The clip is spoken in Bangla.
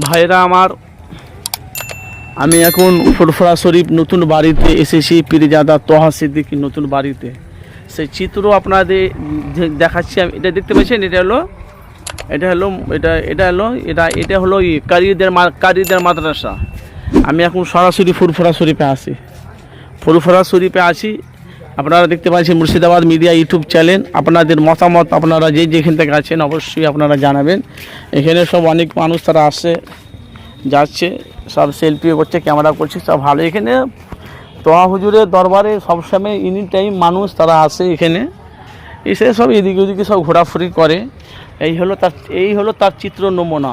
ভাইরা আমার, আমি এখন ফুরফুরা শরীফ নতুন বাড়িতে এসেছি, পীরজাদা তোহা সিদ্দিকির নতুন বাড়িতে। সেই চিত্র আপনাদের দেখাচ্ছি আমি। এটা দেখতে পাচ্ছেন? এটা হলো এটা হলো, এটা এটা হলো, এটা এটা হলো কারিদের কারিদের মাদ্রাসা। আমি এখন সরাসরি ফুরফুরা শরীফে আসি ফুরফুরা শরীফে আছি আপনারা দেখতে পাচ্ছেন মুর্শিদাবাদ মিডিয়া ইউটিউব চ্যানেল। আপনাদের মতামত আপনারা যে যেখান থেকে আছেন অবশ্যই আপনারা জানাবেন। এখানে সব অনেক মানুষ তারা আসছে, যাচ্ছে, সব সেলফিও করছে ক্যামেরা করছে, সব ভালো। এখানে তোহা হুজুরের দরবারে সবসময় এনি টাইম মানুষ তারা আসে এখানে। এসে সব এদিকে ওদিকে সব ঘোরাফুরি করে। এই হলো তার, এই হলো তার চিত্র নমুনা।